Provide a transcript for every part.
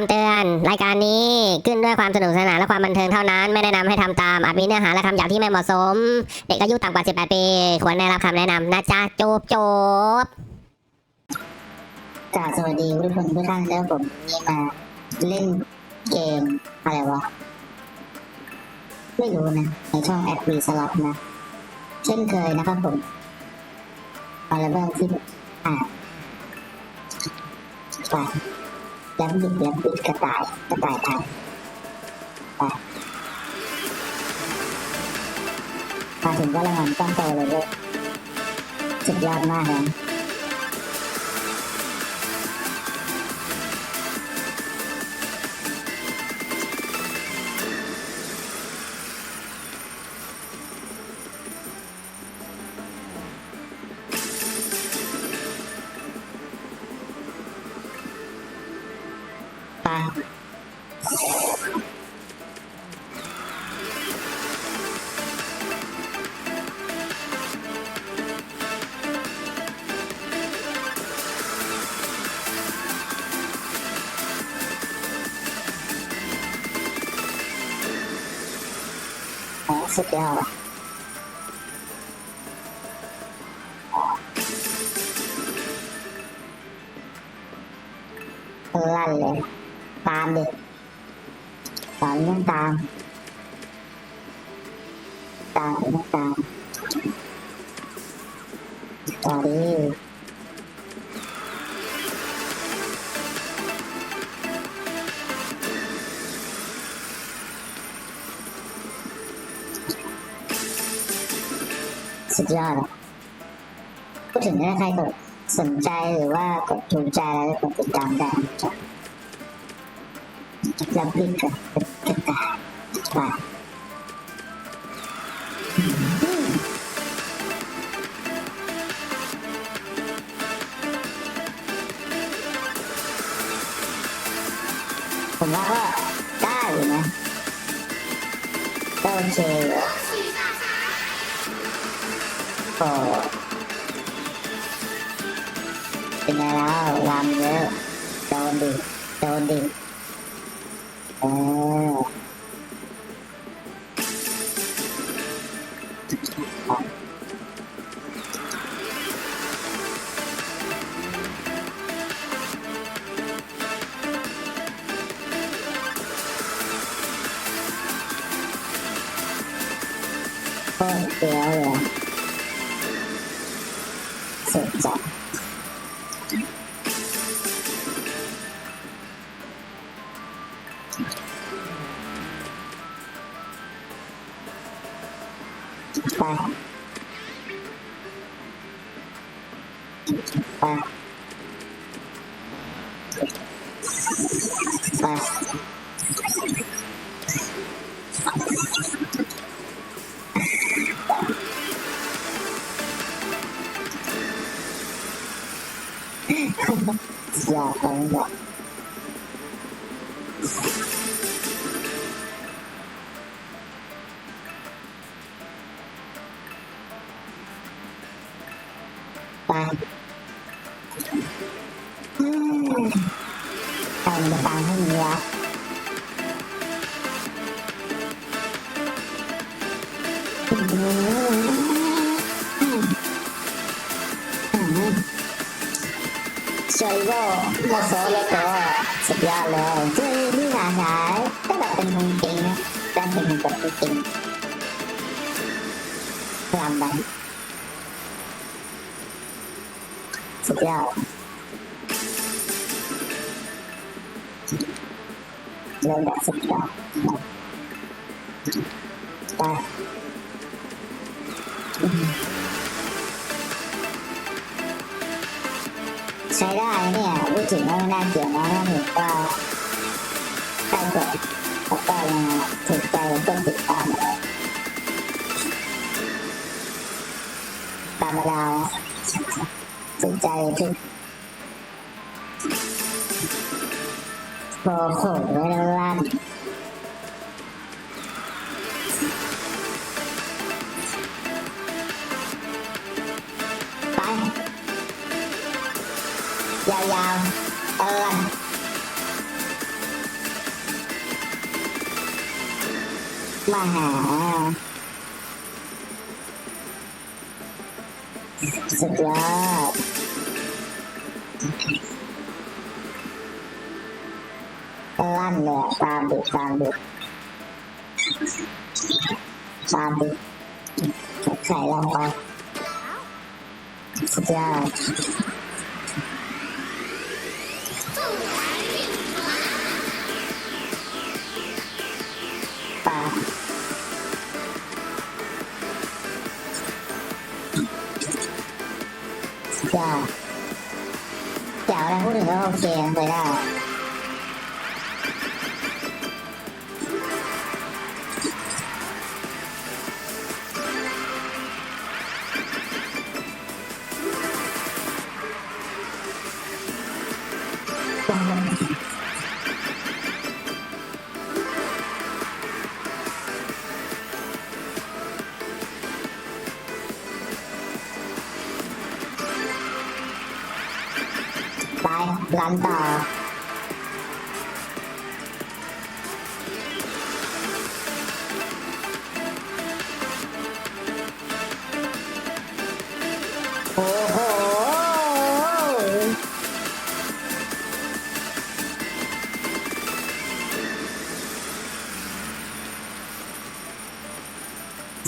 ำเตือน รายการนี้ขึ้นด้วยความสนุกสนานและความบันเทิงเท่านั้น ไม่แนะนำให้ทำตามอาจมีเนื้อหาและคำหยาบที่ไม่เหมาะสม เด็กอายุต่ำกว่า 18 ปี ควรได้รับคำแนะนำนะจ๊ะจบจบกราสวัสดีทุกคนทุกท่านแล้วผมนี่มาเล่นเกมอะไรวะ ไม่รู้นะในช่องแอดวีสล็อตนะ เช่นเคยนะครับผมอะเรื่องที่อ่าไป แล้วบิดแล้ำอีกกระต่ายกระต่ายไทยไปมาถึงก็รางวัลก้อนโตเลยเว้ยสุดยอดมากเลย ไปโอ้สุดยอดว่ะลั่นเลย ตามดิตามต้องตามตามต้องตามต่อดิสุดยอดอะพูดถึงถ้าใครกดสนใจหรือว่ากดถูกใจแล้วกดติดตามได้จ๊ะ แล้วพลิกกับกระต่ายไปผมว่าก็ได้อยู่นะก็โอเคอยู่โอ้เป็นไงแล้วรำเยอะโดนดิโดนดิ เออโไปไอยโก้โมโซเลโก้สุดยอดเลยชื่อที่หาหายก็แบบเป็นคนจริงนะแต่เป็นคนแบบจริงลำไป สุดยอดเริ่มแบบสุดยอดไปใช้ได้เนี่ยพูดถึงว่าไม่น่าเกลียดนะถ้าเห็นว่าใครกดแล้วก็ยังถูกใจแล้วก็ติดตามตามมาดาว สนใจที่พอขนไโหแล้วล่ะไป ยาวๆเออมาหา สุดยอดลั่นเลยอะตามดูตามดูตามดูใส่ลงไปสุดยอด ไป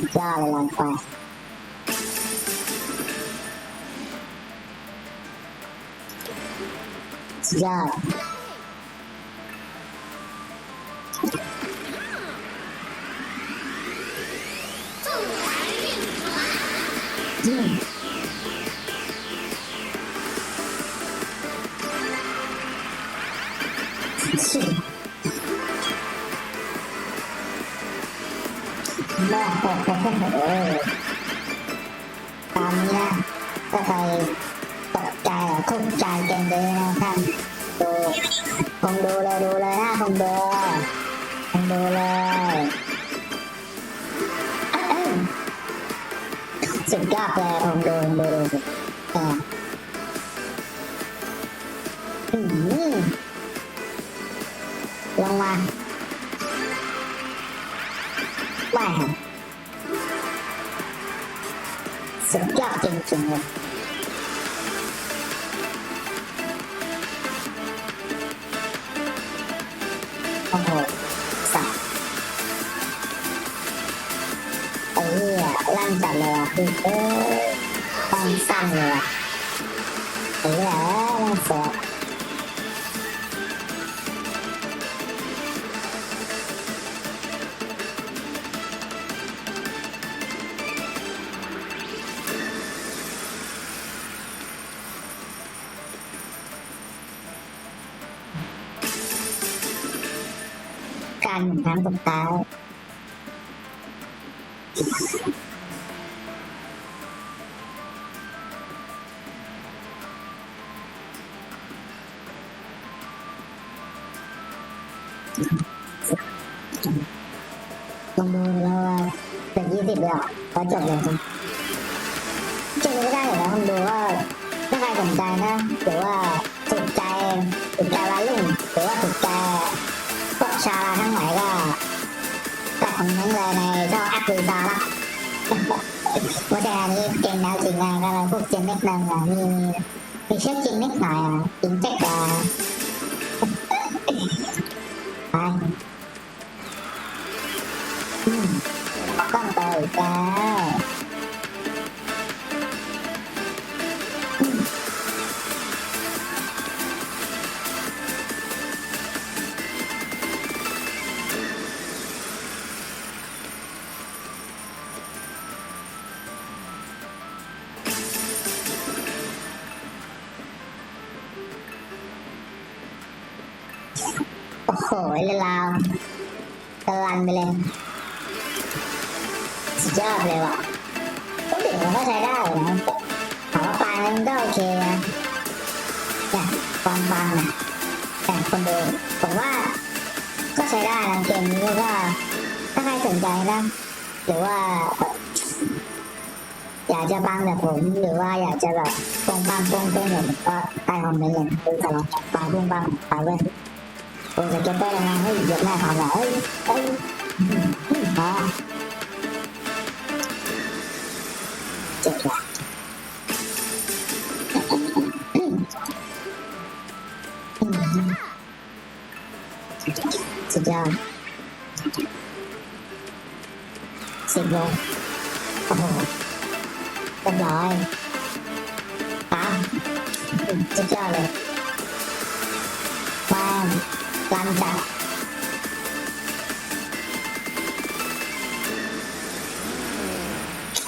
สุดยอดเลยร้านไปสุดยอดอืมชิแม่โอ้โหเออตามนี้นะถ้าใครตกใจอะคุกใจเก่งเลยนะท่านดูคงดูเลยดูเลยนะคงดูคงดูเลยสุดยอดเลยคงดูคงดูดูอออืมลงมา ว่าสุดยอดจริงๆเลยโอ้โหสับไอ้เนี่ยร่างจัดเลยอะคือเอ้ยต้องสั้นเลยอะไอ้เนี่ย นครั้งสุดท้าลองดูแล้วว่าเป็นยี่สิบเลยอะพอจบเลยครับจบไม่ได้เหรอลองดูว่าถ้าใครสนใจนะหรือว่าถูกใจถูกใจว่าถูกใจพวก ชาลาทั้งหลายก็แต่คอมเมนต์เลยในช่องแอปดูซาละว่าแต่อันนี้เกมแนวจริงนะก็เลยพวกเจนนิดนึงอะมีมีเชื่อจริงนิดหน่อยอะจริงเจ๊กอะไปอืมต้องไปอีกแล้ว โอ้โหเลยลาวตะลันไปเลย สุดยอดเลยว่ะก็ถึงมันก็ใช้ได้นะถามว่าปลายมันก็โอเคนะเนี่ยความบางนะแต่คนดูผมว่าก็ใช้ได้นะเกมนี้ก็ถ้าใครสนใจนะ หรือว่า อยากจะบังแบบผมหรือว่าอยากจะแบบปงปังปงเป้งแบบผมก็ใต้คอมเมนต์เลยนะดูตลอดปาปงปังปเว้ย โอ้ยจะเก็บได้ยังไงเฮ้ยเยอะแน่ความห ล่ะเฮ้ยเฮ้ยอืมอืมไปอ๋อเจ็บว่ะสุดยอดสิบโลโอ้โหเรียบร้อยตามสุดยอดเลยแม่งรันจัด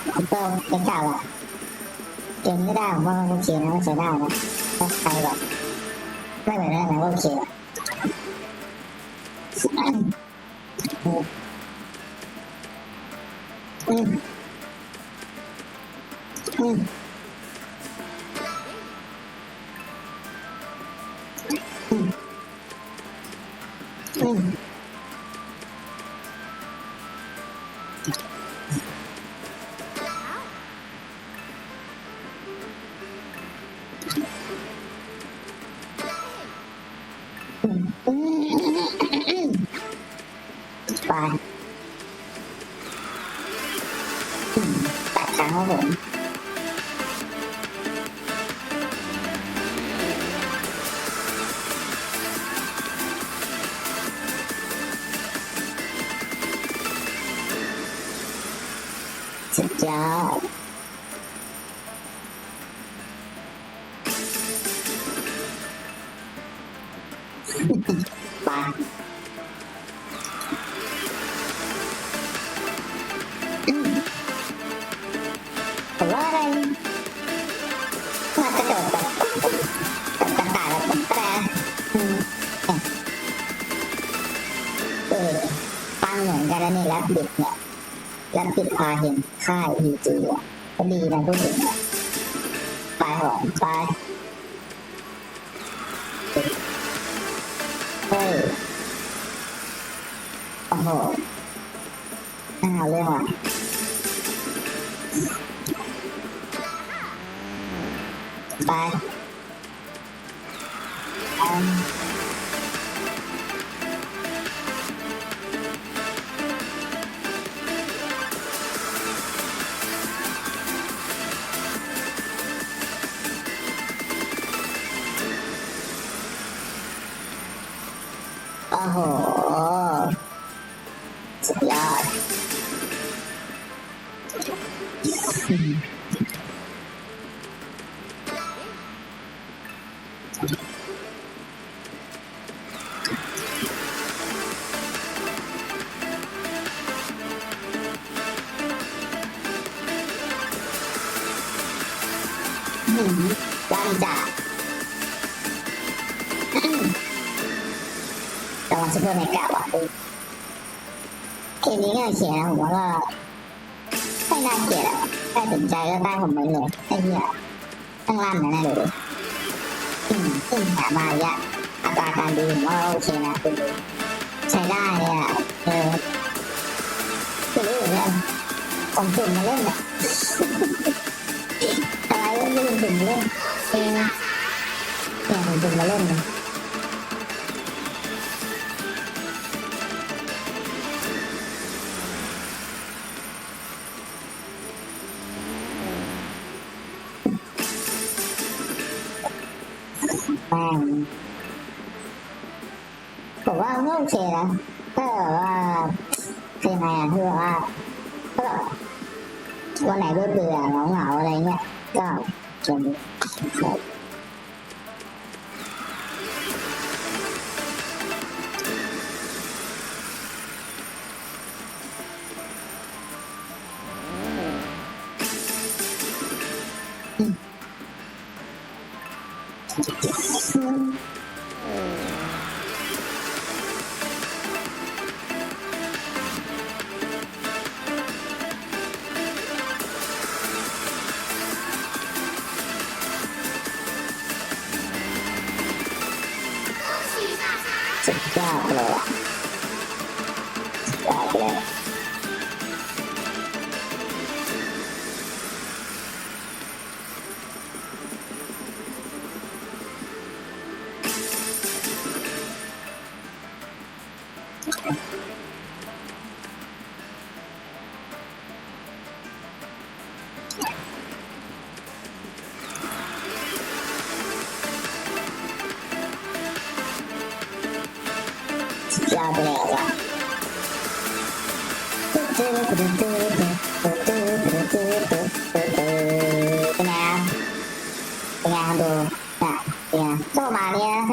ผมก็เป็นเก่าอะเกมไม่ได้ผมว่ามันโอเคนะมันใช้ได้นะถ้าใครแบบไม่เหมือนนั้นนะว่าโอเคอะ สุดยอดไปผมว่าอะไรมากระโดดแบบแบบกระต่ายแบบผมก็ได้นะอืมเออฟังเหมือนกันแล้วนี่แล้วบิดเนี่ย แล้วปิดพาเห็นค่ายพีจีอะก็ดีนะพูดถึงอะไปหอมไปเฮ้ยโอ้โหน่าเอาเรื่องว่ะไป อืมรันจ่าอืมแต่วันซุปเป อร์เมกะว่ะคือเกมนี้ก็โอเคนะผมว่าก็ไม่น่าเกลียดอะถ้าสนใจก็ได้ผมไปเลยไอ้เหี้ยตั้งลั่นนะน่าดูดิอืมอืมหามายาอัตราการดูผมว่าโอเคนะคือใช้ได้เลยอะเออคือรู้อยู่แล้วผมสุ่มมาเล่นอะอะไรก็ไม่รู้สุ่มเล่นเองเนี่ยผมสุ่มมาเล่นเนะ แม่งผมว่าก็โอเคนะก็แบบว่าคือยังไงอะคือแบบว่าก็แบบวันไหนเบื่อเบื่อเหงาเหงาอะไรเงี้ยก็เกมนี้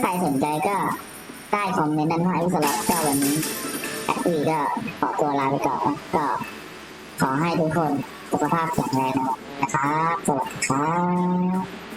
ใครสนใจก็ใต้คอมเมนต์ด้านล่างอิสระก็วันนี้แอดวีก็ขอตัวลาไปก่อนนะก็ขอให้ทุกคนสุขภาพแข็งแรงนะครับ สวัสดีครับ